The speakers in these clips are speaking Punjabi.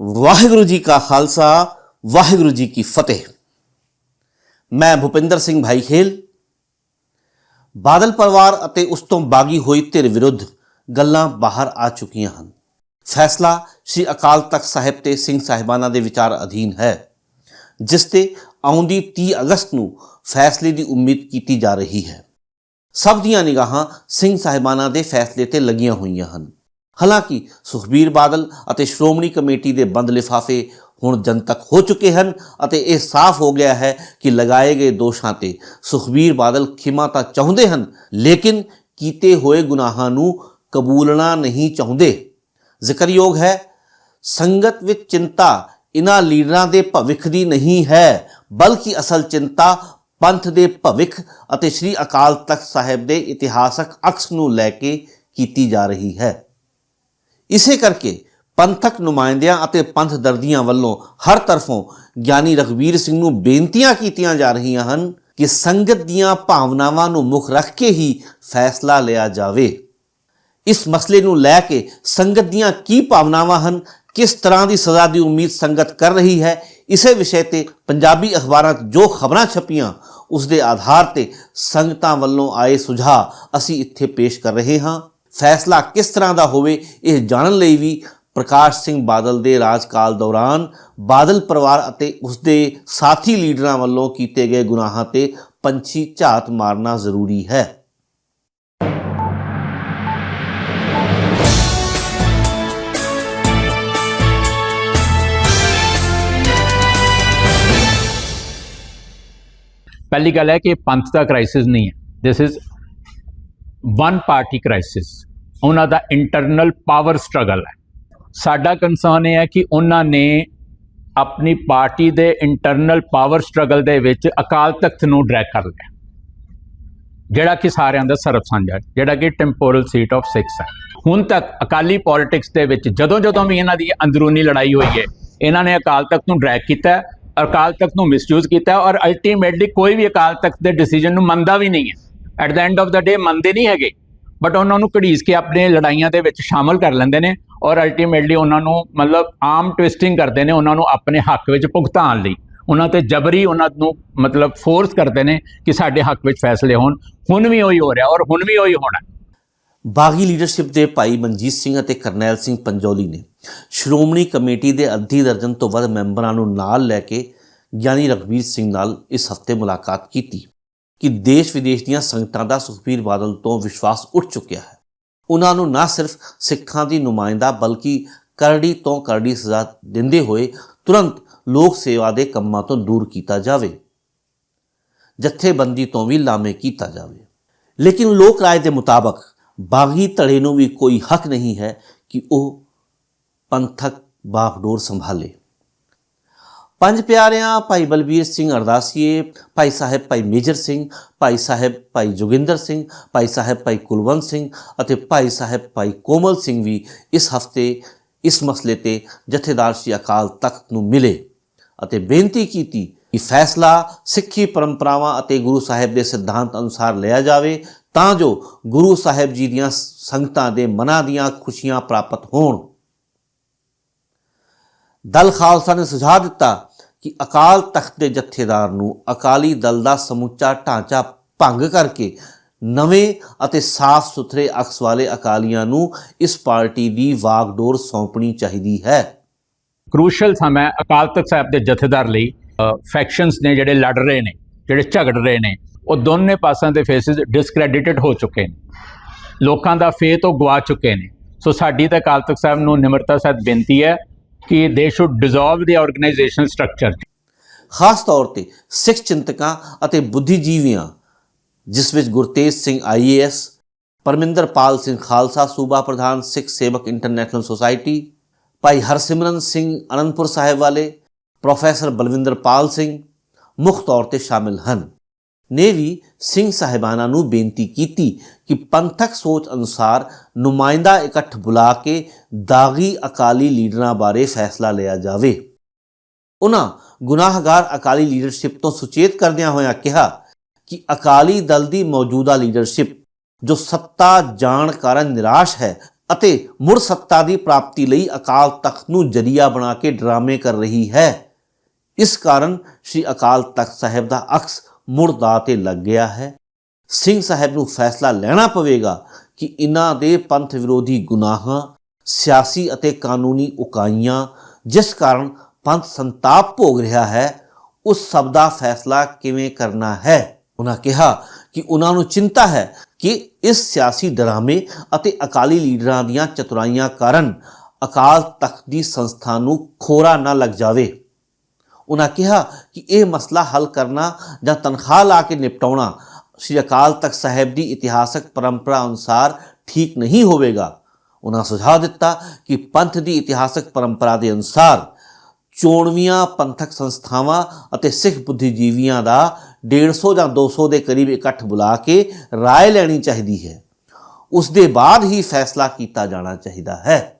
ਵਾਹਿਗੁਰੂ ਜੀ ਕਾ ਖਾਲਸਾ, ਵਾਹਿਗੁਰੂ ਜੀ ਕੀ ਫਤਿਹ। ਮੈਂ ਭੁਪਿੰਦਰ ਸਿੰਘ ਭਾਈ ਖੇਲ ਬਾਦਲ ਪਰਿਵਾਰ ਅਤੇ ਉਸ ਤੋਂ ਬਾਗੀ ਹੋਈ ਧਿਰ ਵਿਰੁੱਧ ਗੱਲਾਂ ਬਾਹਰ ਆ ਚੁੱਕੀਆਂ ਹਨ। ਫੈਸਲਾ ਸ੍ਰੀ ਅਕਾਲ ਤਖਤ ਸਾਹਿਬ ਤੇ ਸਿੰਘ ਸਾਹਿਬਾਨਾਂ ਦੇ ਵਿਚਾਰ ਅਧੀਨ ਹੈ, ਜਿਸ ਤੇ ਆਉਂਦੀ 30 ਅਗਸਤ ਨੂੰ ਫੈਸਲੇ ਦੀ ਉਮੀਦ ਕੀਤੀ ਜਾ ਰਹੀ ਹੈ। ਸਭ ਦੀਆਂ ਨਿਗਾਹਾਂ ਸਿੰਘ ਸਾਹਿਬਾਨਾਂ ਦੇ ਫੈਸਲੇ ਤੇ ਲੱਗੀਆਂ ਹੋਈਆਂ ਹਨ। ਹਾਲਾਂਕਿ ਸੁਖਬੀਰ ਬਾਦਲ ਅਤੇ ਸ਼੍ਰੋਮਣੀ ਕਮੇਟੀ ਦੇ ਬੰਦ ਲਿਫਾਫੇ ਹੁਣ ਜਨਤਕ ਹੋ ਚੁੱਕੇ ਹਨ ਅਤੇ ਇਹ ਸਾਫ਼ ਹੋ ਗਿਆ ਹੈ ਕਿ ਲਗਾਏ ਗਏ ਦੋਸ਼ਾਂ ਤੇ ਸੁਖਬੀਰ ਬਾਦਲ ਖਿਮਾ ਤਾਂ ਚਾਹੁੰਦੇ ਹਨ, ਲੇਕਿਨ ਕੀਤੇ ਹੋਏ ਗੁਨਾਹਾਂ ਨੂੰ ਕਬੂਲਣਾ ਨਹੀਂ ਚਾਹੁੰਦੇ। ਜ਼ਿਕਰਯੋਗ ਹੈ, ਸੰਗਤ ਵਿੱਚ ਚਿੰਤਾ ਇਨ੍ਹਾਂ ਲੀਡਰਾਂ ਦੇ ਭਵਿੱਖ ਦੀ ਨਹੀਂ ਹੈ, ਬਲਕਿ ਅਸਲ ਚਿੰਤਾ ਪੰਥ ਦੇ ਭਵਿੱਖ ਅਤੇ ਸ੍ਰੀ ਅਕਾਲ ਤਖਤ ਸਾਹਿਬ ਦੇ ਇਤਿਹਾਸਕ ਅਕਸ ਨੂੰ ਲੈ ਕੇ ਕੀਤੀ ਜਾ ਰਹੀ ਹੈ। ਇਸੇ ਕਰਕੇ ਪੰਥਕ ਨੁਮਾਇੰਦਿਆਂ ਅਤੇ ਪੰਥ ਦਰਦੀਆਂ ਵੱਲੋਂ ਹਰ ਤਰਫੋਂ ਗਿਆਨੀ ਰਘਵੀਰ ਸਿੰਘ ਨੂੰ ਬੇਨਤੀਆਂ ਕੀਤੀਆਂ ਜਾ ਰਹੀਆਂ ਹਨ ਕਿ ਸੰਗਤ ਦੀਆਂ ਭਾਵਨਾਵਾਂ ਨੂੰ ਮੁੱਖ ਰੱਖ ਕੇ ਹੀ ਫੈਸਲਾ ਲਿਆ ਜਾਵੇ। ਇਸ ਮਸਲੇ ਨੂੰ ਲੈ ਕੇ ਸੰਗਤ ਦੀਆਂ ਕੀ ਭਾਵਨਾਵਾਂ ਹਨ, ਕਿਸ ਤਰ੍ਹਾਂ ਦੀ ਸਜ਼ਾ ਦੀ ਉਮੀਦ ਸੰਗਤ ਕਰ ਰਹੀ ਹੈ, ਇਸੇ ਵਿਸ਼ੇ ਤੇ ਪੰਜਾਬੀ ਅਖਬਾਰਾਂ 'ਚ ਜੋ ਖਬਰਾਂ ਛਪੀਆਂ, ਉਸ ਦੇ ਆਧਾਰ ਤੇ ਸੰਗਤਾਂ ਵੱਲੋਂ ਆਏ ਸੁਝਾਅ ਅਸੀਂ ਇੱਥੇ ਪੇਸ਼ ਕਰ ਰਹੇ ਹਾਂ। ਫੈਸਲਾ ਕਿਸ ਤਰ੍ਹਾਂ ਦਾ ਹੋਵੇ ਇਹ ਜਾਣਨ ਲਈ ਵੀ ਪ੍ਰਕਾਸ਼ ਸਿੰਘ ਬਾਦਲ ਦੇ ਰਾਜਕਾਲ ਦੌਰਾਨ ਬਾਦਲ ਪਰਿਵਾਰ ਅਤੇ ਉਸ ਦੇ ਸਾਥੀ ਲੀਡਰਾਂ ਵੱਲੋਂ ਕੀਤੇ ਗਏ ਗੁਨਾਹਾਂ ਤੇ ਪੰਛੀ ਝਾਤ ਮਾਰਨਾ ਜ਼ਰੂਰੀ ਹੈ। ਪਹਿਲੀ ਗੱਲ ਹੈ ਕਿ ਪੰਥ ਦਾ ਕ੍ਰਾਈਸਿਸ ਨਹੀਂ ਹੈ। This is one party crisis ਉਹਨਾਂ ਦਾ ਇੰਟਰਨਲ ਪਾਵਰ ਸਟਰਗਲ ਹੈ। ਸਾਡਾ ਕੰਸਰਨ ਇਹ ਹੈ ਕਿ ਉਹਨਾਂ ਨੇ ਆਪਣੀ ਪਾਰਟੀ ਦੇ ਇੰਟਰਨਲ ਪਾਵਰ ਸਟਰਗਲ ਦੇ ਵਿੱਚ ਅਕਾਲ ਤਖਤ ਨੂੰ ਡਰੈਗ ਕਰ ਲਿਆ। ਜਿਹੜਾ ਕਿ ਸਾਰਿਆਂ ਦਾ ਸਰਬ ਸਾਂਝਾ ਜਿਹੜਾ ਕਿ ਟੈਂਪੋਰਲ ਸੀਟ ਆਫ ਸਿਕਸ ਹੈ। ਹੁਣ ਤੱਕ ਅਕਾਲੀ ਪੋਲਿਟਿਕਸ ਦੇ ਵਿੱਚ ਜਦੋਂ ਜਦੋਂ ਵੀ ਇਹਨਾਂ ਦੀ ਅੰਦਰੂਨੀ ਲੜਾਈ ਹੋਈ ਹੈ, ਇਹਨਾਂ ਨੇ ਅਕਾਲ ਤਖਤ ਨੂੰ ਡਰੈਗ ਕੀਤਾ ਅਕਾਲ ਤਖਤ ਨੂੰ ਮਿਸਯੂਜ਼ ਕੀਤਾ ਔਰ ਅਲਟੀਮੇਟਲੀ ਕੋਈ ਵੀ ਅਕਾਲ ਤਖਤ ਦੇ ਡਿਸੀਜਨ ਨੂੰ ਮੰਨਦਾ ਵੀ ਨਹੀਂ ਹੈ। At the end of the day ਮੰਨਦੇ ਨਹੀਂ ਹੈਗੇ। ਬਟ ਉਹਨਾਂ ਨੂੰ ਘੜੀਸ ਕੇ ਆਪਣੇ ਲੜਾਈਆਂ ਦੇ ਵਿੱਚ ਸ਼ਾਮਲ ਕਰ ਲੈਂਦੇ ਨੇ ਔਰ ਅਲਟੀਮੇਟਲੀ ਉਹਨਾਂ ਨੂੰ ਮਤਲਬ ਆਮ ਟਵਿਸਟਿੰਗ ਕਰਦੇ ਨੇ ਉਹਨਾਂ ਨੂੰ ਆਪਣੇ ਹੱਕ ਵਿੱਚ ਭੁਗਤਾਨ ਲਈ। ਉਹਨਾਂ ਤੇ ਜਬਰੀ ਉਹਨਾਂ ਨੂੰ ਮਤਲਬ ਫੋਰਸ ਕਰਦੇ ਨੇ ਕਿ ਸਾਡੇ ਹੱਕ ਵਿੱਚ ਫੈਸਲੇ ਹੋਣ। ਹੁਣ ਵੀ ਉਹੀ ਹੋ ਰਿਹਾ ਔਰ ਹੁਣ ਵੀ ਉਹੀ ਹੋਣਾ। ਬਾਗੀ ਲੀਡਰਸ਼ਿਪ ਦੇ ਭਾਈ ਮਨਜੀਤ ਸਿੰਘ ਅਤੇ ਕਰਨੈਲ ਸਿੰਘ ਪੰਜੋਲੀ ਨੇ ਸ਼੍ਰੋਮਣੀ ਕਮੇਟੀ ਦੇ ਅੱਧੀ ਦਰਜਨ ਤੋਂ ਵੱਧ ਮੈਂਬਰਾਂ ਨੂੰ ਨਾਲ ਲੈ ਕੇ ਗਿਆਨੀ ਰਘਵੀਰ ਸਿੰਘ ਨਾਲ ਇਸ ਹਫ਼ਤੇ ਮੁਲਾਕਾਤ ਕੀਤੀ। ਕਿ ਦੇਸ਼ ਵਿਦੇਸ਼ ਦੀਆਂ ਸੰਗਤਾਂ ਦਾ ਸੁਖਬੀਰ ਬਾਦਲ ਤੋਂ ਵਿਸ਼ਵਾਸ ਉੱਠ ਚੁੱਕਿਆ ਹੈ। ਉਹਨਾਂ ਨੂੰ ਨਾ ਸਿਰਫ ਸਿੱਖਾਂ ਦੀ ਨੁਮਾਇੰਦਾ ਬਲਕਿ ਕਰੜੀ ਤੋਂ ਕਰੜੀ ਸਜ਼ਾ ਦਿੰਦੇ ਹੋਏ ਤੁਰੰਤ ਲੋਕ ਸੇਵਾ ਦੇ ਕੰਮਾਂ ਤੋਂ ਦੂਰ ਕੀਤਾ ਜਾਵੇ। ਜਥੇਬੰਦੀ ਤੋਂ ਵੀ ਲਾਮੇ ਕੀਤਾ ਜਾਵੇ। ਲੇਕਿਨ ਲੋਕ ਰਾਏ ਦੇ ਮੁਤਾਬਕ ਬਾਗੀ ਧੜੇ ਨੂੰ ਵੀ ਕੋਈ ਹੱਕ ਨਹੀਂ ਹੈ ਕਿ ਉਹ ਪੰਥਕ ਬਾਗਡੋਰ ਸੰਭਾਲੇ। ਪੰਜ ਪਿਆਰਿਆਂ, ਭਾਈ ਬਲਬੀਰ ਸਿੰਘ ਅਰਦਾਸੀਏ, ਭਾਈ ਸਾਹਿਬ ਭਾਈ ਮੇਜਰ ਸਿੰਘ, ਭਾਈ ਸਾਹਿਬ ਭਾਈ ਜੋਗਿੰਦਰ ਸਿੰਘ, ਭਾਈ ਸਾਹਿਬ ਭਾਈ ਕੁਲਵੰਤ ਸਿੰਘ ਅਤੇ ਭਾਈ ਸਾਹਿਬ ਭਾਈ ਕੋਮਲ ਸਿੰਘ ਵੀ ਇਸ ਹਫ਼ਤੇ, ਇਸ ਮਸਲੇ ਤੇ ਜਥੇਦਾਰ ਸ੍ਰੀ ਅਕਾਲ ਤਖਤ ਨੂੰ ਮਿਲੇ ਅਤੇ ਬੇਨਤੀ ਕੀਤੀ ਕਿ ਫੈਸਲਾ ਸਿੱਖੀ ਪਰੰਪਰਾਵਾਂ ਅਤੇ ਗੁਰੂ ਸਾਹਿਬ ਦੇ ਸਿਧਾਂਤ ਅਨੁਸਾਰ ਲਿਆ ਜਾਵੇ ਤਾਂ ਜੋ ਗੁਰੂ ਸਾਹਿਬ ਜੀ ਦੀਆਂ ਸੰਗਤਾਂ ਦੇ ਮਨਾਂ ਦੀਆਂ ਖੁਸ਼ੀਆਂ ਪ੍ਰਾਪਤ ਹੋਣ। ਦਲ ਖਾਲਸਾ ਨੇ ਸੁਝਾਅ ਦਿੱਤਾ ਕਿ ਅਕਾਲ ਤਖਤ ਦੇ ਜਥੇਦਾਰ ਨੂੰ ਅਕਾਲੀ ਦਲ ਦਾ ਸਮੁੱਚਾ ਢਾਂਚਾ ਭੰਗ ਕਰਕੇ ਨਵੇਂ ਅਤੇ ਸਾਫ਼ ਸੁਥਰੇ ਅਕਸ ਵਾਲੇ ਅਕਾਲੀਆਂ ਨੂੰ ਇਸ ਪਾਰਟੀ ਦੀ ਵਾਗਡੋਰ ਸੌਂਪਣੀ ਚਾਹੀਦੀ ਹੈ। ਕ੍ਰੂਸ਼ਲ ਸਮਾਂ ਅਕਾਲ ਤਖਤ ਸਾਹਿਬ ਦੇ ਜਥੇਦਾਰ ਲਈ। ਫੈਕਸ਼ਨਸ ਨੇ ਜਿਹੜੇ ਲੜ ਰਹੇ ਨੇ, ਜਿਹੜੇ ਝਗੜ ਰਹੇ ਨੇ, ਉਹ ਦੋਨੇ ਪਾਸਿਆਂ ਦੇ ਫੇਸਿਸ ਡਿਸਕ੍ਰੈਡਿਟਡ ਹੋ ਚੁੱਕੇ ਨੇ। ਲੋਕਾਂ ਦਾ ਫੇਥ ਉਹ ਗਵਾ ਚੁੱਕੇ ਨੇ। ਸੋ ਸਾਡੀ ਤਾਂ ਅਕਾਲ ਤਖਤ ਸਾਹਿਬ ਨੂੰ ਨਿਮਰਤਾ ਸਹਿਤ ਬੇਨਤੀ ਹੈ ਕਿ they should dissolve the organisational structure ਖਾਸ ਤੌਰ ਤੇ ਸਿੱਖ ਚਿੰਤਕਾਂ ਅਤੇ ਬੁੱਧੀਜੀਵੀਆਂ ਜਿਸ ਵਿੱਚ ਗੁਰਤੇਜ ਸਿੰਘ ਆਈਏਐਸ ਪਰਮਿੰਦਰਪਾਲ ਸਿੰਘ ਖਾਲਸਾ ਸੂਬਾ ਪ੍ਰਧਾਨ ਸਿੱਖ ਸੇਵਕ ਇੰਟਰਨੈਸ਼ਨਲ ਸੁਸਾਇਟੀ ਭਾਈ ਹਰਸਿਮਰਨ ਸਿੰਘ ਅਨੰਦਪੁਰ ਸਾਹਿਬ ਵਾਲੇ ਪ੍ਰੋਫੈਸਰ ਬਲਵਿੰਦਰਪਾਲ ਸਿੰਘ ਮੁੱਖ ਤੌਰ ਤੇ ਸ਼ਾਮਿਲ ਹਨ ਨੇ ਵੀ ਸਿੰਘ ਸਾਹਿਬਾਨਾਂ ਨੂੰ ਬੇਨਤੀ ਕੀਤੀ ਕਿ ਪੰਥਕ ਸੋਚ ਅਨੁਸਾਰ ਨੁਮਾਇੰਦਾ ਇਕੱਠ ਬੁਲਾ ਕੇ ਦਾਗੀ ਅਕਾਲੀ ਲੀਡਰਾਂ ਬਾਰੇ ਫੈਸਲਾ ਲਿਆ ਜਾਵੇ। ਉਹਨਾਂ ਗੁਨਾਹਗਾਰ ਅਕਾਲੀ ਲੀਡਰਸ਼ਿਪ ਤੋਂ ਸੁਚੇਤ ਕਰਦਿਆਂ ਹੋਇਆਂ ਕਿਹਾ ਕਿ ਅਕਾਲੀ ਦਲ ਦੀ ਮੌਜੂਦਾ ਲੀਡਰਸ਼ਿਪ, ਜੋ ਸੱਤਾ ਜਾਣ ਕਾਰਨ ਨਿਰਾਸ਼ ਹੈ ਅਤੇ ਮੁੜ ਸੱਤਾ ਦੀ ਪ੍ਰਾਪਤੀ ਲਈ ਅਕਾਲ ਤਖਤ ਨੂੰ ਜਰੀਆ ਬਣਾ ਕੇ ਡਰਾਮੇ ਕਰ ਰਹੀ ਹੈ। ਇਸ ਕਾਰਨ ਸ੍ਰੀ ਅਕਾਲ ਤਖਤ ਸਾਹਿਬ ਦਾ ਅਕਸ ਮੁੜ ਦਾਅ ਤੇ ਲੱਗ ਗਿਆ ਹੈ। ਸਿੰਘ ਸਾਹਿਬ ਨੂੰ ਫੈਸਲਾ ਲੈਣਾ ਪਵੇਗਾ ਕਿ ਇਨ੍ਹਾਂ ਦੇ ਪੰਥ ਵਿਰੋਧੀ ਗੁਨਾਹਾਂ, ਸਿਆਸੀ ਅਤੇ ਕਾਨੂੰਨੀ ਉਕਾਈਆਂ, ਜਿਸ ਕਾਰਨ ਪੰਥ ਸੰਤਾਪ ਭੋਗ ਰਿਹਾ ਹੈ, ਉਸ ਸਭ ਦਾ ਫੈਸਲਾ ਕਿਵੇਂ ਕਰਨਾ ਹੈ? ਉਹਨਾਂ ਕਿਹਾ ਕਿ ਉਹਨਾਂ ਨੂੰ ਚਿੰਤਾ ਹੈ ਕਿ ਇਸ ਸਿਆਸੀ ਡਰਾਮੇ ਅਤੇ ਅਕਾਲੀ ਲੀਡਰਾਂ ਦੀਆਂ ਚਤੁਰਾਈਆਂ ਕਾਰਨ ਅਕਾਲ ਤਖਤ ਦੀ ਸੰਸਥਾ ਨੂੰ ਖੋਰਾ ਨਾ ਲੱਗ ਜਾਵੇ। ਉਹਨਾਂ ਕਿਹਾ ਕਿ ਇਹ ਮਸਲਾ ਹੱਲ ਕਰਨਾ ਜਾਂ ਤਨਖਾਹ ਲਾ ਕੇ ਨਿਪਟਾਉਣਾ ਸ੍ਰੀ ਅਕਾਲ ਤਖਤ ਸਾਹਿਬ ਦੀ ਇਤਿਹਾਸਕ ਪਰੰਪਰਾ ਅਨੁਸਾਰ ਠੀਕ ਨਹੀਂ ਹੋਵੇਗਾ ਉਹਨਾਂ ਸੁਝਾਅ ਦਿੱਤਾ ਕਿ ਪੰਥ ਦੀ ਇਤਿਹਾਸਕ ਪਰੰਪਰਾ ਦੇ ਅਨੁਸਾਰ ਚੋਣਵੀਆਂ ਪੰਥਕ ਸੰਸਥਾਵਾਂ ਅਤੇ ਸਿੱਖ ਬੁੱਧੀਜੀਵੀਆਂ ਦਾ 150 ਜਾਂ 200 ਦੇ ਕਰੀਬ ਇਕੱਠ ਬੁਲਾ ਕੇ رائے ਲੈਣੀ ਚਾਹੀਦੀ ਹੈ ਉਸ ਦੇ ਬਾਅਦ ਹੀ ਫੈਸਲਾ ਕੀਤਾ ਜਾਣਾ ਚਾਹੀਦਾ ਹੈ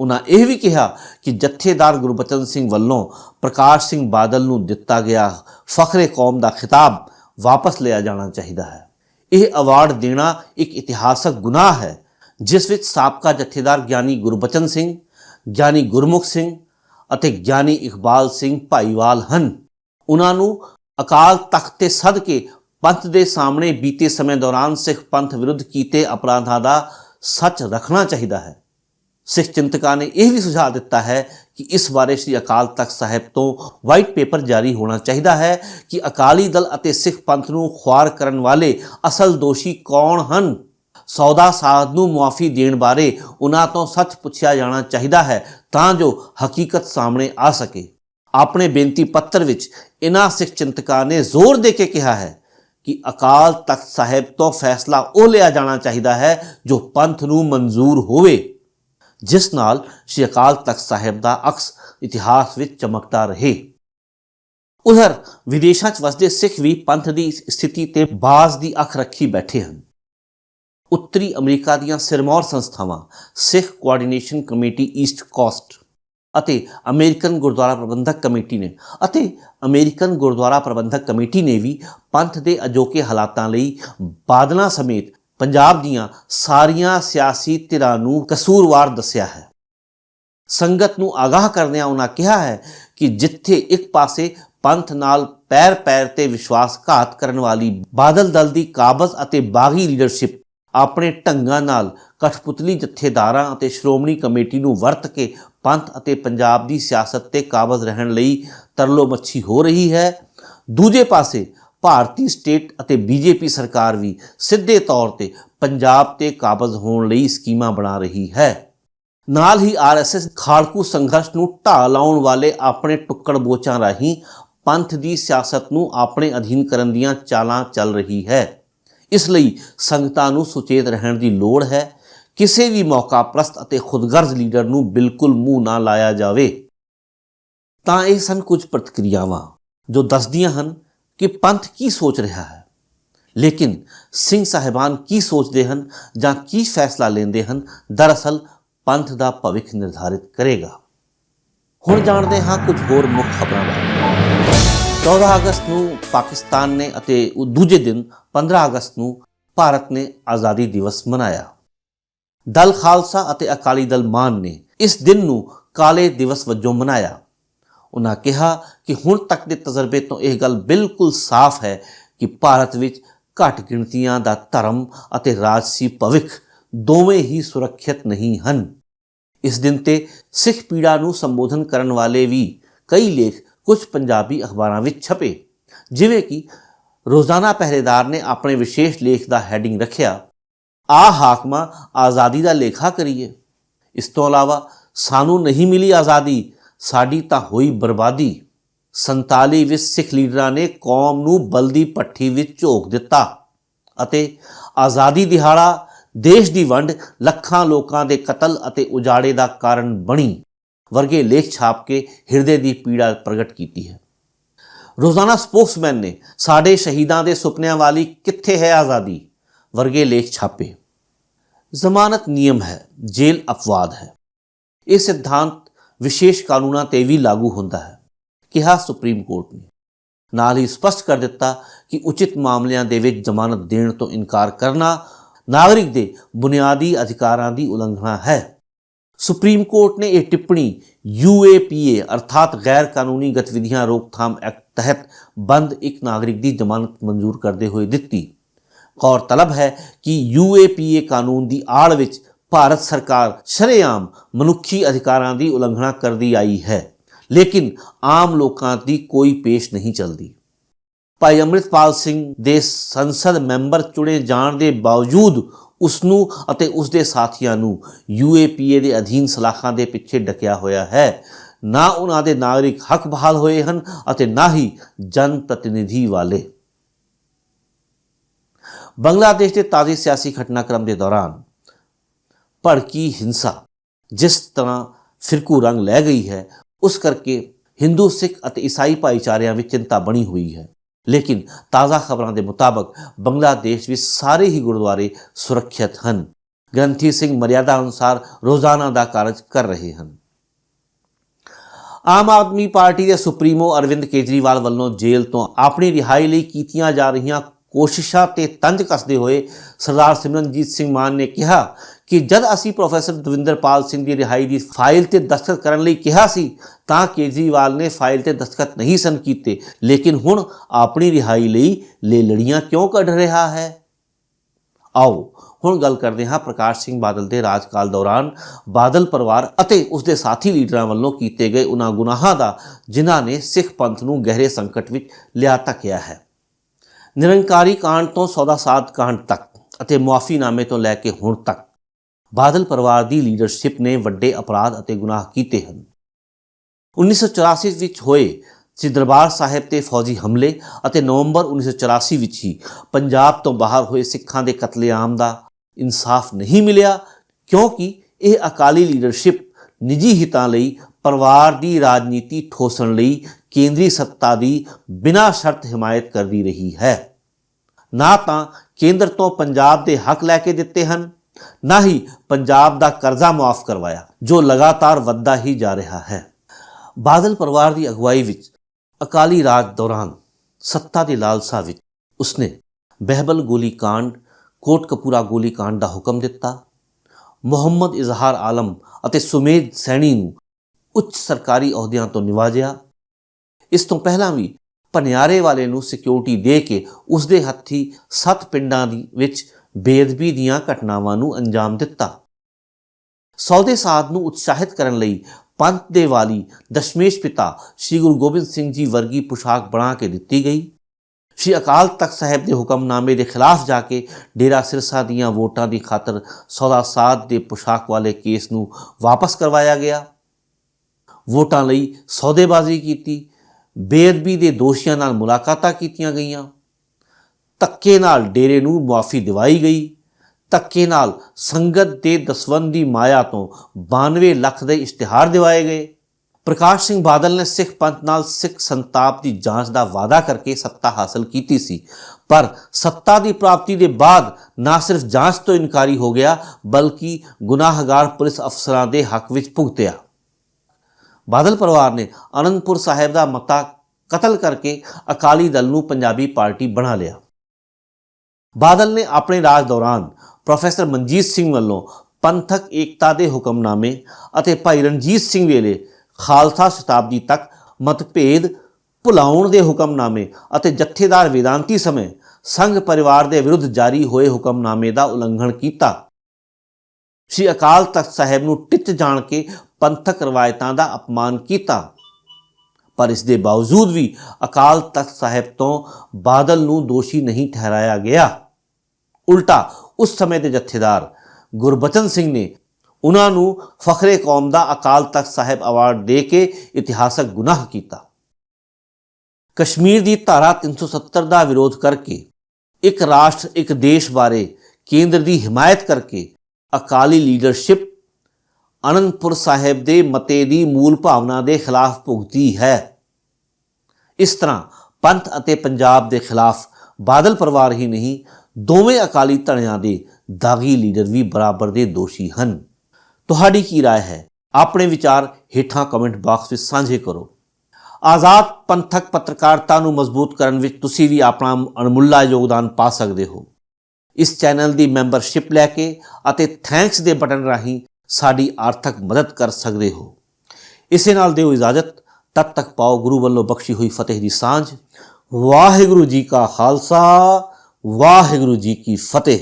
ਉਹਨਾਂ ਇਹ ਵੀ ਕਿਹਾ ਕਿ ਜਥੇਦਾਰ ਗੁਰਬਚਨ ਸਿੰਘ ਵੱਲੋਂ ਪ੍ਰਕਾਸ਼ ਸਿੰਘ ਬਾਦਲ ਨੂੰ ਦਿੱਤਾ ਗਿਆ ਫਖਰੇ ਕੌਮ ਦਾ ਖਿਤਾਬ ਵਾਪਸ ਲਿਆ ਜਾਣਾ ਚਾਹੀਦਾ ਹੈ। ਇਹ ਅਵਾਰਡ ਦੇਣਾ ਇੱਕ ਇਤਿਹਾਸਕ ਗੁਨਾਹ ਹੈ, ਜਿਸ ਵਿੱਚ ਸਾਬਕਾ ਜਥੇਦਾਰ ਗਿਆਨੀ ਗੁਰਬਚਨ ਸਿੰਘ, ਗਿਆਨੀ ਗੁਰਮੁਖ ਸਿੰਘ ਅਤੇ ਗਿਆਨੀ ਇਕਬਾਲ ਸਿੰਘ ਭਾਈਵਾਲ ਹਨ। ਉਹਨਾਂ ਨੂੰ ਅਕਾਲ ਤਖਤ ਤੇ ਸਦ ਕੇ ਪੰਥ ਦੇ ਸਾਹਮਣੇ ਬੀਤੇ ਸਮੇਂ ਦੌਰਾਨ ਸਿੱਖ ਪੰਥ ਵਿਰੁੱਧ ਕੀਤੇ ਅਪਰਾਧਾਂ ਦਾ ਸੱਚ ਰੱਖਣਾ ਚਾਹੀਦਾ ਹੈ। ਸਿੱਖ ਚਿੰਤਕਾਂ ਨੇ ਇਹ ਵੀ ਸੁਝਾਅ ਦਿੱਤਾ ਹੈ ਕਿ ਇਸ ਬਾਰੇ ਸ੍ਰੀ ਅਕਾਲ ਤਖਤ ਸਾਹਿਬ ਤੋਂ ਵਾਈਟ ਪੇਪਰ ਜਾਰੀ ਹੋਣਾ ਚਾਹੀਦਾ ਹੈ ਕਿ ਅਕਾਲੀ ਦਲ ਅਤੇ ਸਿੱਖ ਪੰਥ ਨੂੰ ਖੁਆਰ ਕਰਨ ਵਾਲੇ ਅਸਲ ਦੋਸ਼ੀ ਕੌਣ ਹਨ? ਸੌਦਾ ਸਾਧ ਨੂੰ ਮੁਆਫੀ ਦੇਣ ਬਾਰੇ ਉਹਨਾਂ ਤੋਂ ਸੱਚ ਪੁੱਛਿਆ ਜਾਣਾ ਚਾਹੀਦਾ ਹੈ ਤਾਂ ਜੋ ਹਕੀਕਤ ਸਾਹਮਣੇ ਆ ਸਕੇ। ਆਪਣੇ ਬੇਨਤੀ ਪੱਤਰ ਵਿੱਚ ਇਨ੍ਹਾਂ ਸਿੱਖ ਚਿੰਤਕਾਂ ਨੇ ਜ਼ੋਰ ਦੇ ਕੇ ਕਿਹਾ ਹੈ ਕਿ ਅਕਾਲ ਤਖਤ ਸਾਹਿਬ ਤੋਂ ਫੈਸਲਾ ਉਹ ਲਿਆ ਜਾਣਾ ਚਾਹੀਦਾ ਹੈ ਜੋ ਪੰਥ ਨੂੰ ਮਨਜ਼ੂਰ ਹੋਵੇ। ਜਿਸ ਨਾਲ ਸ਼੍ਰੀ ਅਕਾਲ ਤਖਤ ਸਾਹਿਬ ਦਾ ਅਕਸ ਇਤਿਹਾਸ ਵਿੱਚ ਚਮਕਦਾ ਰਹੇ। ਉਧਰ ਵਿਦੇਸ਼ਾਂ 'ਚ ਵਸਦੇ ਸਿੱਖ ਵੀ ਪੰਥ ਦੀ ਸਥਿਤੀ ਤੇ ਬਾਜ਼ ਦੀ ਅੱਖ ਰੱਖੀ ਬੈਠੇ ਹਨ। ਉੱਤਰੀ ਅਮਰੀਕਾ ਦੀਆਂ ਸਿਰਮੌਰ ਸੰਸਥਾਵਾਂ, Sikh coordination committee east coast ਅਤੇ ਅਮਰੀਕਨ ਗੁਰਦੁਆਰਾ ਪ੍ਰਬੰਧਕ ਕਮੇਟੀ ਨੇ ਅਤੇ ਅਮਰੀਕਨ ਗੁਰਦੁਆਰਾ ਪ੍ਰਬੰਧਕ ਕਮੇਟੀ ਨੇ ਵੀ ਪੰਥ ਦੇ ਅਜੋਕੇ ਹਾਲਾਤਾਂ ਲਈ ਬਾਦਲਾਂ ਸਮੇਤ ਪੰਜਾਬ ਦੀਆਂ ਸਾਰੀਆਂ ਸਿਆਸੀ ਧਿਰਾਂ ਨੂੰ ਕਸੂਰਵਾਰ ਦੱਸਿਆ ਹੈ। ਸੰਗਤ ਨੂੰ ਆਗਾਹ ਕਰਦਿਆਂ ਉਹਨਾਂ ਕਿਹਾ ਹੈ ਕਿ ਜਿੱਥੇ ਇੱਕ ਪਾਸੇ ਪੰਥ ਨਾਲ ਪੈਰ ਪੈਰ ਤੇ ਵਿਸ਼ਵਾਸਘਾਤ ਕਰਨ ਵਾਲੀ ਬਾਦਲ ਦਲ ਦੀ ਕਾਬਜ਼ ਅਤੇ ਬਾਗੀ ਲੀਡਰਸ਼ਿਪ ਆਪਣੇ ਢੰਗਾਂ ਨਾਲ ਕਠਪੁਤਲੀ ਜਥੇਦਾਰਾਂ ਅਤੇ ਸ਼੍ਰੋਮਣੀ ਕਮੇਟੀ ਨੂੰ ਵਰਤ ਕੇ ਪੰਥ ਅਤੇ ਪੰਜਾਬ ਦੀ ਸਿਆਸਤ ਤੇ ਕਾਬਜ਼ ਰਹਿਣ ਲਈ ਤਰਲੋ ਮੱਛੀ ਹੋ ਰਹੀ ਹੈ। ਦੂਜੇ ਪਾਸੇ ਭਾਰਤੀ ਸਟੇਟ ਅਤੇ ਬੀਜੇਪੀ ਸਰਕਾਰ ਵੀ ਸਿੱਧੇ ਤੌਰ ਤੇ ਪੰਜਾਬ ਤੇ ਕਾਬਜ਼ ਹੋਣ ਲਈ ਸਕੀਮਾਂ ਬਣਾ ਰਹੀ ਹੈ। ਨਾਲ ਹੀ ਆਰਐਸਐਸ ਖਾਲਕੂ ਸੰਘਰਸ਼ ਨੂੰ ਢਾਹ ਲਾਉਣ ਵਾਲੇ ਆਪਣੇ ਟੁੱਕੜ ਬੋਚਾਂ ਰਾਹੀਂ ਪੰਥ ਦੀ ਸਿਆਸਤ ਨੂੰ ਆਪਣੇ ਅਧੀਨ ਕਰਨ ਦੀਆਂ ਚਾਲਾਂ ਚੱਲ ਰਹੀ ਹੈ। ਇਸ ਲਈ ਸੰਗਤਾਂ ਨੂੰ ਸੁਚੇਤ ਰਹਿਣ ਦੀ ਲੋੜ ਹੈ। ਕਿਸੇ ਵੀ ਮੌਕਾ ਪ੍ਰਸਤ ਅਤੇ ਖੁਦਗਰਜ਼ ਲੀਡਰ ਨੂੰ ਬਿਲਕੁਲ ਮੂੰਹ ਨਾ ਲਾਇਆ ਜਾਵੇ। ਤਾਂ ਇਹ ਸਨ ਕੁਝ ਪ੍ਰਤੀਕਿਰਿਆਵਾਂ ਜੋ ਦੱਸਦੀਆਂ ਹਨ ਕਿ ਪੰਥ ਕੀ ਸੋਚ ਰਿਹਾ ਹੈ? ਲੇਕਿਨ ਸਿੰਘ ਸਾਹਿਬਾਨ ਕੀ ਸੋਚਦੇ ਹਨ ਜਾਂ ਕੀ ਫੈਸਲਾ ਲੈਂਦੇ ਹਨ, ਦਰਅਸਲ ਪੰਥ ਦਾ ਭਵਿੱਖ ਨਿਰਧਾਰਿਤ ਕਰੇਗਾ। ਹੁਣ ਜਾਣਦੇ ਹਾਂ ਕੁਝ ਹੋਰ ਮੁੱਖ ਖਬਰਾਂ ਬਾਰੇ। 14 ਅਗਸਤ ਨੂੰ ਪਾਕਿਸਤਾਨ ਨੇ ਅਤੇ ਦੂਜੇ ਦਿਨ 15 ਅਗਸਤ ਨੂੰ ਭਾਰਤ ਨੇ ਆਜ਼ਾਦੀ ਦਿਵਸ ਮਨਾਇਆ। ਦਲ ਖਾਲਸਾ ਅਤੇ ਅਕਾਲੀ ਦਲ ਮਾਨ ਨੇ ਇਸ ਦਿਨ ਨੂੰ ਕਾਲੇ ਦਿਵਸ ਵਜੋਂ ਮਨਾਇਆ। ਉਹਨਾਂ ਕਿਹਾ ਕਿ ਹੁਣ ਤੱਕ ਦੇ ਤਜਰਬੇ ਤੋਂ ਇਹ ਗੱਲ ਬਿਲਕੁਲ ਸਾਫ਼ ਹੈ ਕਿ ਭਾਰਤ ਵਿੱਚ ਘੱਟ ਗਿਣਤੀਆਂ ਦਾ ਧਰਮ ਅਤੇ ਰਾਜਸੀ ਭਵਿੱਖ ਦੋਵੇਂ ਹੀ ਸੁਰੱਖਿਅਤ ਨਹੀਂ ਹਨ। ਇਸ ਦਿਨ ਤੇ ਸਿੱਖ ਪੀੜਾ ਨੂੰ ਸੰਬੋਧਨ ਕਰਨ ਵਾਲੇ ਵੀ ਕਈ ਲੇਖ ਕੁਝ ਪੰਜਾਬੀ ਅਖਬਾਰਾਂ ਵਿੱਚ ਛਪੇ, ਜਿਵੇਂ ਕਿ ਰੋਜ਼ਾਨਾ ਪਹਿਰੇਦਾਰ ਨੇ ਆਪਣੇ ਵਿਸ਼ੇਸ਼ ਲੇਖ ਦਾ ਹੈਡਿੰਗ ਰੱਖਿਆ ਆ ਹਾਕਮਾ ਆਜ਼ਾਦੀ ਦਾ ਲੇਖਾ ਕਰੀਏ। ਇਸ ਤੋਂ ਇਲਾਵਾ ਸਾਨੂੰ ਨਹੀਂ ਮਿਲੀ ਆਜ਼ਾਦੀ ਸਾਡੀ ਤਾਂ ਹੋਈ ਬਰਬਾਦੀ। 47 ਵਿੱਚ ਸਿੱਖ ਲੀਡਰਾਂ ਨੇ ਕੌਮ ਨੂੰ ਬਲਦੀ ਪੱਠੀ ਵਿੱਚ ਝੋਕ ਦਿੱਤਾ ਅਤੇ ਆਜ਼ਾਦੀ ਦਿਹਾੜਾ, ਦੇਸ਼ ਦੀ ਵੰਡ, ਲੱਖਾਂ ਲੋਕਾਂ ਦੇ ਕਤਲ ਅਤੇ ਉਜਾੜੇ ਦਾ ਕਾਰਨ ਬਣੀ। ਵਰਗੇ ਲੇਖ ਛਾਪ ਕੇ ਹਿਰਦੇ ਦੀ ਪੀੜਾ ਪ੍ਰਗਟ ਕੀਤੀ ਹੈ। ਰੋਜ਼ਾਨਾ ਸਪੋਕਸਮੈਨ ਨੇ ਸਾਡੇ ਸ਼ਹੀਦਾਂ ਦੇ ਸੁਪਨਿਆਂ ਵਾਲੀ ਕਿੱਥੇ ਹੈ ਆਜ਼ਾਦੀ? ਵਰਗੇ ਲੇਖ ਛਾਪੇ। ਜ਼ਮਾਨਤ ਨਿਯਮ ਹੈ, ਜੇਲ੍ਹ ਅਪਵਾਦ ਹੈ। ਇਹ ਸਿਧਾਂਤ ਵਿਸ਼ੇਸ਼ ਕਾਨੂੰਨਾਂ ਤੇ ਵੀ ਲਾਗੂ ਹੁੰਦਾ ਹੈ, ਕਿਹਾ ਸੁਪਰੀਮ ਕੋਰਟ ਨੇ। ਨਾਲ ਹੀ ਸਪਸ਼ਟ ਕਰ ਦਿੱਤਾ ਕਿ ਉਚਿਤ ਮਾਮਲਿਆਂ ਦੇ ਵਿੱਚ ਜ਼ਮਾਨਤ ਦੇਣ ਤੋਂ ਇਨਕਾਰ ਕਰਨਾ ਨਾਗਰਿਕ ਦੇ ਬੁਨਿਆਦੀ ਅਧਿਕਾਰਾਂ ਦੀ ਉਲੰਘਣਾ ਹੈ। ਸੁਪਰੀਮ ਕੋਰਟ ਨੇ ਇਹ ਟਿੱਪਣੀ ਯੂਏਪੀਏ ਅਰਥਾਤ ਗੈਰ ਕਾਨੂੰਨੀ ਗਤੀਵਿਧੀਆਂ ਰੋਕਥਾਮ ਐਕਟ ਤਹਿਤ ਬੰਦ ਇੱਕ ਨਾਗਰਿਕ ਦੀ ਜ਼ਮਾਨਤ ਮਨਜ਼ੂਰ ਕਰਦੇ ਹੋਏ ਦਿੱਤੀ। ਗੌਰ ਤਲਬ ਹੈ ਕਿ ਯੂਏਪੀਏ ਕਾਨੂੰਨ ਦੀ ਆੜ ਵਿੱਚ ਭਾਰਤ ਸਰਕਾਰ ਸ਼ਰੇਆਮ ਮਨੁੱਖੀ ਅਧਿਕਾਰਾਂ ਦੀ ਉਲੰਘਣਾ ਕਰਦੀ ਆਈ ਹੈ, ਲੇਕਿਨ ਆਮ ਲੋਕਾਂ ਦੀ ਕੋਈ ਪੇਸ਼ ਨਹੀਂ ਚੱਲਦੀ। ਭਾਈ ਅੰਮ੍ਰਿਤਪਾਲ ਸਿੰਘ ਦੇ ਸੰਸਦ ਮੈਂਬਰ ਚੁਣੇ ਜਾਣ ਦੇ ਬਾਵਜੂਦ ਉਸ ਨੂੰ ਅਤੇ ਉਸ ਦੇ ਸਾਥੀਆਂ ਨੂੰ ਯੂਏਪੀਏ ਦੇ ਅਧੀਨ ਸਲਾਖਾਂ ਦੇ ਪਿੱਛੇ ਡਕਿਆ ਹੋਇਆ ਹੈ। ਨਾ ਉਹਨਾਂ ਦੇ ਨਾਗਰਿਕ ਹੱਕ ਬਹਾਲ ਹੋਏ ਹਨ ਅਤੇ ਨਾ ਹੀ ਜਨ ਪ੍ਰਤੀਨਿਧੀ ਵਾਲੇ। ਬੰਗਲਾਦੇਸ਼ ਦੇ ਤਾਜ਼ੇ ਸਿਆਸੀ ਘਟਨਾਕ੍ਰਮ ਦੇ ਦੌਰਾਨ ਭੜਕੀ ਹਿੰਸਾ, ਜਿਸ ਤਰ੍ਹਾਂ ਫਿਰਕੂ ਰੰਗ ਲੈ ਗਈ ਹੈ, ਉਸ ਕਰਕੇ ਹਿੰਦੂ, ਸਿੱਖ ਅਤੇ ਈਸਾਈ ਭਾਈਚਾਰਿਆਂ ਵਿੱਚ ਚਿੰਤਾ ਬਣੀ ਹੋਈ ਹੈ। ਲੇਕਿਨ ਤਾਜ਼ਾ ਖਬਰਾਂ ਦੇ ਮੁਤਾਬਕ ਬੰਗਲਾਦੇਸ਼ ਵਿੱਚ ਸਾਰੇ ਹੀ ਗੁਰਦੁਆਰੇ ਸੁਰੱਖਿਅਤ ਹਨ। ਗ੍ਰੰਥੀ ਸਿੰਘ ਮਰਿਆਦਾ ਅਨੁਸਾਰ ਰੋਜ਼ਾਨਾ ਦਾ ਕਾਰਜ ਕਰ ਰਹੇ ਹਨ। ਆਮ ਆਦਮੀ ਪਾਰਟੀ ਦੇ ਸੁਪਰੀਮੋ ਅਰਵਿੰਦ ਕੇਜਰੀਵਾਲ ਵੱਲੋਂ ਜੇਲ੍ਹ ਤੋਂ ਆਪਣੀ ਰਿਹਾਈ ਲਈ ਕੀਤੀਆਂ ਜਾ ਰਹੀਆਂ ਕੋਸ਼ਿਸ਼ਾਂ ਤੇ ਤੰਜ ਕੱਸਦੇ ਹੋਏ ਸਰਦਾਰ ਸਿਮਰਨਜੀਤ ਸਿੰਘ ਮਾਨ ਨੇ ਕਿਹਾ ਕਿ ਜਦ ਅਸੀਂ ਪ੍ਰੋਫੈਸਰ ਦਵਿੰਦਰਪਾਲ ਸਿੰਘ ਦੀ ਰਿਹਾਈ ਦੀ ਫਾਈਲ ਤੇ ਦਸਤਖਤ ਕਰਨ ਲਈ ਕਿਹਾ ਸੀ, ਤਾਂ ਕੇਜਰੀਵਾਲ ਨੇ ਫਾਈਲ ਤੇ ਦਸਤਖਤ ਨਹੀਂ ਸਨ ਕੀਤੇ। ਲੇਕਿਨ ਹੁਣ ਆਪਣੀ ਰਿਹਾਈ ਲਈ ਲੈ ਲੜੀਆਂ ਕਿਉਂ ਕੱਢ ਰਿਹਾ ਹੈ? ਆਓ, ਹੁਣ ਗੱਲ ਕਰਦੇ ਹਾਂ ਪ੍ਰਕਾਸ਼ ਸਿੰਘ ਬਾਦਲ ਦੇ ਰਾਜਕਾਲ ਦੌਰਾਨ ਬਾਦਲ ਪਰਿਵਾਰ ਅਤੇ ਉਸ ਦੇ ਸਾਥੀ ਲੀਡਰਾਂ ਵੱਲੋਂ ਕੀਤੇ ਗਏ ਉਹਨਾਂ ਗੁਨਾਹਾਂ ਦਾ, ਜਿਨ੍ਹਾਂ ਨੇ ਸਿੱਖ ਪੰਥ ਨੂੰ ਗਹਿਰੇ ਸੰਕਟ ਵਿੱਚ ਲਿਆ ਤੱਕਿਆ ਹੈ। ਨਿਰੰਕਾਰੀ ਕਾਂਡ ਤੋਂ ਸੌਦਾ ਸਾਧ ਕਾਂਡ ਤੱਕ ਅਤੇ ਮੁਆਫੀਨਾਮੇ ਤੋਂ ਲੈ ਕੇ ਹੁਣ ਤੱਕ ਬਾਦਲ ਪਰਿਵਾਰ ਦੀ ਲੀਡਰਸ਼ਿਪ ਨੇ ਵੱਡੇ ਅਪਰਾਧ ਅਤੇ ਗੁਨਾਹ ਕੀਤੇ ਹਨ। 1984 ਵਿੱਚ ਹੋਏ ਸ੍ਰੀ ਦਰਬਾਰ ਸਾਹਿਬ ਤੇ ਫੌਜੀ ਹਮਲੇ ਅਤੇ ਨਵੰਬਰ 1984 ਵਿੱਚ ਹੀ ਪੰਜਾਬ ਤੋਂ ਬਾਹਰ ਹੋਏ ਸਿੱਖਾਂ ਦੇ ਕਤਲੇਆਮ ਦਾ ਇਨਸਾਫ ਨਹੀਂ ਮਿਲਿਆ, ਕਿਉਂਕਿ ਇਹ ਅਕਾਲੀ ਲੀਡਰਸ਼ਿਪ ਨਿੱਜੀ ਹਿੱਤਾਂ ਲਈ ਪਰਿਵਾਰ ਦੀ ਰਾਜਨੀਤੀ ਠੋਸਣ ਲਈ ਕੇਂਦਰੀ ਸੱਤਾ ਦੀ ਬਿਨਾਂ ਸ਼ਰਤ ਹਮਾਇਤ ਕਰਦੀ ਰਹੀ ਹੈ। ਨਾ ਤਾਂ ਕੇਂਦਰ ਤੋਂ ਪੰਜਾਬ ਦੇ ਹੱਕ ਲੈ ਕੇ ਦਿੱਤੇ ਹਨ, ਨਾ ਹੀ ਪੰਜਾਬ ਦਾ ਕਰਜ਼ਾ ਮਾਫ ਕਰਵਾਇਆ, ਜੋ ਲਗਾਤਾਰ ਵੱਧਦਾ ਹੀ ਜਾ ਰਿਹਾ ਹੈ। ਬਾਦਲ ਪਰਿਵਾਰ ਦੀ ਅਗਵਾਈ ਵਿੱਚ ਅਕਾਲੀ ਰਾਜ ਦੌਰਾਨ ਸੱਤਾ ਦੀ ਲਾਲਸਾ ਵਿੱਚ ਉਸਨੇ ਬਹਿਬਲ ਗੋਲੀ ਕਾਂਡ ਕੋਟਕਪੂਰਾ ਗੋਲੀ ਕਾਂਡ ਦਾ ਹੁਕਮ ਦਿੱਤਾ। ਮੁਹੰਮਦ ਇਜ਼ਹਾਰ ਆਲਮ ਅਤੇ ਸੁਮੇਧ ਸੈਣੀ ਨੂੰ ਉੱਚ ਸਰਕਾਰੀ ਅਹੁਦਿਆਂ ਤੋਂ ਨਿਵਾਜਿਆ। ਇਸ ਤੋਂ ਪਹਿਲਾਂ ਵੀ ਪਨਿਆਰੇ ਵਾਲੇ ਨੂੰ ਸਿਕਿਉਰਿਟੀ ਦੇ ਕੇ ਉਸ ਦੇ ਹੱਥੀ ਸੱਤ ਪਿੰਡਾਂ ਦੀ ਵਿੱਚ ਬੇਅਦਬੀ ਦੀਆਂ ਘਟਨਾਵਾਂ ਨੂੰ ਅੰਜਾਮ ਦਿੱਤਾ। ਸੌਦੇ ਸਾਧ ਨੂੰ ਉਤਸ਼ਾਹਿਤ ਕਰਨ ਲਈ ਪੰਥ ਦੇ ਵਾਲੀ ਦਸ਼ਮੇਸ਼ ਪਿਤਾ ਸ੍ਰੀ ਗੁਰੂ ਗੋਬਿੰਦ ਸਿੰਘ ਜੀ ਵਰਗੀ ਪੁਸ਼ਾਕ ਬਣਾ ਕੇ ਦਿੱਤੀ ਗਈ। ਸ਼੍ਰੀ ਅਕਾਲ ਤਖਤ ਸਾਹਿਬ ਦੇ ਹੁਕਮਨਾਮੇ ਦੇ ਖਿਲਾਫ ਜਾ ਕੇ ਡੇਰਾ ਸਿਰਸਾ ਦੀਆਂ ਵੋਟਾਂ ਦੀ ਖਾਤਰ ਸੌਦਾ ਸਾਧ ਦੇ ਪੁਸ਼ਾਕ ਵਾਲੇ ਕੇਸ ਨੂੰ ਵਾਪਸ ਕਰਵਾਇਆ ਗਿਆ। ਵੋਟਾਂ ਲਈ ਸੌਦੇਬਾਜ਼ੀ ਕੀਤੀ। ਬੇਅਦਬੀ ਦੇ ਦੋਸ਼ੀਆਂ ਨਾਲ ਮੁਲਾਕਾਤਾਂ ਕੀਤੀਆਂ ਗਈਆਂ। ਧੱਕੇ ਨਾਲ ਡੇਰੇ ਨੂੰ ਮੁਆਫੀ ਦਿਵਾਈ ਗਈ। ਧੱਕੇ ਨਾਲ ਸੰਗਤ ਦੇ ਦਸਵੰਦੀ ਮਾਇਆ ਤੋਂ 92 ਲੱਖ ਦੇ ਇਸ਼ਤਿਹਾਰ ਦਿਵਾਏ ਗਏ। ਪ੍ਰਕਾਸ਼ ਸਿੰਘ ਬਾਦਲ ਨੇ ਸਿੱਖ ਪੰਥ ਨਾਲ ਸਿੱਖ ਸੰਤਾਪ ਦੀ ਜਾਂਚ ਦਾ ਵਾਅਦਾ ਕਰਕੇ ਸੱਤਾ ਹਾਸਲ ਕੀਤੀ ਸੀ। ਪਰ ਸੱਤਾ ਦੀ ਪ੍ਰਾਪਤੀ ਦੇ ਬਾਅਦ ਨਾ ਸਿਰਫ ਜਾਂਚ ਤੋਂ ਇਨਕਾਰੀ ਹੋ ਗਿਆ, ਬਲਕਿ ਗੁਨਾਹਗਾਰ ਪੁਲਿਸ ਅਫਸਰਾਂ ਦੇ ਹੱਕ ਵਿੱਚ ਭੁਗਤਿਆ। ਬਾਦਲ ਪਰਿਵਾਰ ਨੇ ਅਨੰਦਪੁਰ ਸਾਹਿਬ ਦਾ ਮਤਾ ਕਤਲ ਕਰਕੇ ਅਕਾਲੀ ਦਲ ਨੂੰ ਪੰਜਾਬੀ ਪਾਰਟੀ ਬਣਾ ਲਿਆ। ਬਾਦਲ ਨੇ ਆਪਣੇ ਰਾਜ ਦੌਰਾਨ ਪ੍ਰੋਫੈਸਰ ਮਨਜੀਤ ਸਿੰਘ ਵੱਲੋਂ ਪੰਥਕ ਏਕਤਾ ਦੇ ਹੁਕਮਨਾਮੇ ਅਤੇ ਭਾਈ ਰਣਜੀਤ ਸਿੰਘ ਵੇਲੇ ਖਾਲਸਾ ਸ਼ਤਾਬਦੀ ਤੱਕ ਮਤਭੇਦ ਭੁਲਾਉਣ ਦੇ ਹੁਕਮਨਾਮੇ ਅਤੇ ਜਥੇਦਾਰ ਵੇਦਾਂਤੀ ਸਮੇਂ ਸੰਘ ਪਰਿਵਾਰ ਦੇ ਵਿਰੁੱਧ ਜਾਰੀ ਹੋਏ ਹੁਕਮਨਾਮੇ ਦਾ ਉਲੰਘਣ ਕੀਤਾ। ਸ਼੍ਰੀ ਅਕਾਲ ਤਖਤ ਸਾਹਿਬ ਨੂੰ ਟਿੱਚ ਜਾਣ ਕੇ ਪੰਥਕ ਰਵਾਇਤਾਂ ਦਾ ਅਪਮਾਨ ਕੀਤਾ। ਪਰ ਇਸ ਦੇ ਬਾਵਜੂਦ ਵੀ ਅਕਾਲ ਤਖਤ ਸਾਹਿਬ ਤੋਂ ਬਾਦਲ ਨੂੰ ਦੋਸ਼ੀ ਨਹੀਂ ਠਹਿਰਾਇਆ ਗਿਆ। ਉਲਟਾ ਉਸ ਸਮੇਂ ਦੇ ਜਥੇਦਾਰ ਗੁਰਬਚਨ ਸਿੰਘ ਨੇ ਉਹਨਾਂ ਨੂੰ ਫਖਰੇ ਕੌਮ ਦਾ ਅਕਾਲ ਤਖਤ ਸਾਹਿਬ ਅਵਾਰਡ ਦੇ ਕੇ ਇਤਿਹਾਸਕ ਗੁਨਾਹ ਕੀਤਾ। ਕਸ਼ਮੀਰ ਦੀ ਧਾਰਾ 370 ਦਾ ਵਿਰੋਧ ਕਰਕੇ, ਇੱਕ ਰਾਸ਼ਟਰ, ਇੱਕ ਦੇਸ਼ ਬਾਰੇ ਕੇਂਦਰ ਦੀ ਹਮਾਇਤ ਕਰਕੇ ਅਕਾਲੀ ਲੀਡਰਸ਼ਿਪ ਅਨੰਦਪੁਰ ਸਾਹਿਬ ਦੇ ਮਤੇ ਦੀ ਮੂਲ ਭਾਵਨਾ ਦੇ ਖਿਲਾਫ ਭੁਗਤੀ ਹੈ ਇਸ ਤਰ੍ਹਾਂ ਪੰਥ ਅਤੇ ਪੰਜਾਬ ਦੇ ਖਿਲਾਫ ਬਾਦਲ ਪਰਿਵਾਰ ਹੀ ਨਹੀਂ ਦੋਵੇਂ ਅਕਾਲੀ ਧੜਿਆਂ ਦੇ ਦਾਗੀ ਲੀਡਰ ਵੀ ਬਰਾਬਰ ਦੇ ਦੋਸ਼ੀ ਹਨ ਤੁਹਾਡੀ ਕੀ رائے ਹੈ ਆਪਣੇ ਵਿਚਾਰ ਹੇਠਾਂ ਕਮੈਂਟ ਬਾਕਸ ਵਿੱਚ ਸਾਂਝੇ ਕਰੋ ਆਜ਼ਾਦ ਪੰਥਕ ਪੱਤਰਕਾਰਤਾ ਨੂੰ ਮਜ਼ਬੂਤ ਕਰਨ ਵਿੱਚ ਤੁਸੀਂ ਵੀ ਆਪਣਾ ਅਣਮੁੱਲਾ ਯੋਗਦਾਨ ਪਾ ਸਕਦੇ ਹੋ ਇਸ ਚੈਨਲ ਦੀ ਮੈਂਬਰਸ਼ਿਪ ਲੈ ਕੇ ਅਤੇ ਥੈਂਕਸ ਦੇ ਬਟਨ ਰਾਹੀਂ ਸਾਡੀ ਆਰਥਿਕ ਮਦਦ ਕਰ ਸਕਦੇ ਹੋ। ਇਸੇ ਨਾਲ ਦਿਓ ਇਜਾਜ਼ਤ। ਤਦ ਤੱਕ ਪਾਓ ਗੁਰੂ ਵੱਲੋਂ ਬਖਸ਼ੀ ਹੋਈ ਫਤਿਹ ਦੀ ਸਾਂਝ। ਵਾਹਿਗੁਰੂ ਜੀ ਕਾ ਖਾਲਸਾ, ਵਾਹਿਗੁਰੂ ਜੀ ਕੀ ਫਤਿਹ।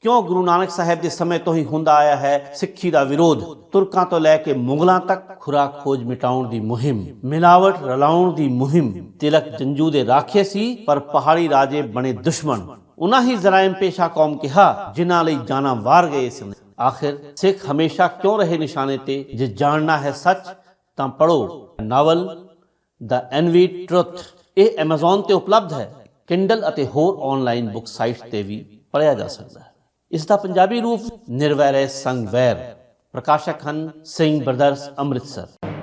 ਕਿਉਂ ਗੁਰੂ ਨਾਨਕ ਸਾਹਿਬ ਦੇ ਸਮੇਂ ਤੋਂ ਹੀ ਹੁੰਦਾ ਆਇਆ ਹੈ ਸਿੱਖੀ ਦਾ ਵਿਰੋਧ? ਤੁਰਕਾਂ ਤੋਂ ਲੈ ਕੇ ਮੁਗਲਾਂ ਤੱਕ ਖੁਰਾ ਖੋਜ ਮਿਟਾਉਣ ਦੀ ਮੁਹਿੰਮ, ਮਿਲਾਵਟ ਰਲਾਉਣ ਦੀ ਮੁਹਿੰਮ। ਤਿਲਕ ਜੰਜੂ ਦੇ ਰਾਖੇ ਸੀ, ਪਰ ਪਹਾੜੀ ਰਾਜੇ ਬਣੇ ਦੁਸ਼ਮਣ। ਉਹਨਾਂ ਹੀ ਜ਼ਰਾਇਮ ਪੇਸ਼ਾ ਕੌਮ ਕਿਹਾ, ਜਿਨ੍ਹਾਂ ਲਈ ਜਾਨਾਂ ਵਾਰ ਗਏ ਸਨ ਆਖਿਰ ਸਿੱਖ ਹਮੇਸ਼ਾ ਕਿਉਂ ਰਹੇ ਨਿਸ਼ਾਨੇ ਤੇ ਜੇ ਜਾਣਨਾ ਹੈ ਸੱਚ ਤਾਂ ਪੜੋ ਨਾਵਲ ਦਾ ਐਨਵੀ ਟਰੁੱਥ ਇਹ Amazon ਤੇ ਉਪਲਬਧ ਹੈ Kindle ਅਤੇ ਹੋਰ ਆਨਲਾਈਨ ਬੁੱਕ ਸਾਈਟਸ ਤੇ ਵੀ ਪੜ੍ਹਿਆ ਜਾ ਸਕਦਾ ਹੈ ਇਸ ਦਾ ਪੰਜਾਬੀ ਰੂਪ ਨਿਰਵੈਰ ਸੰਗਵੈਰ ਪ੍ਰਕਾਸ਼ਕ ਹਨ ਸਿੰਘ ਬ੍ਰਦਰਸ ਅੰਮ੍ਰਿਤਸਰ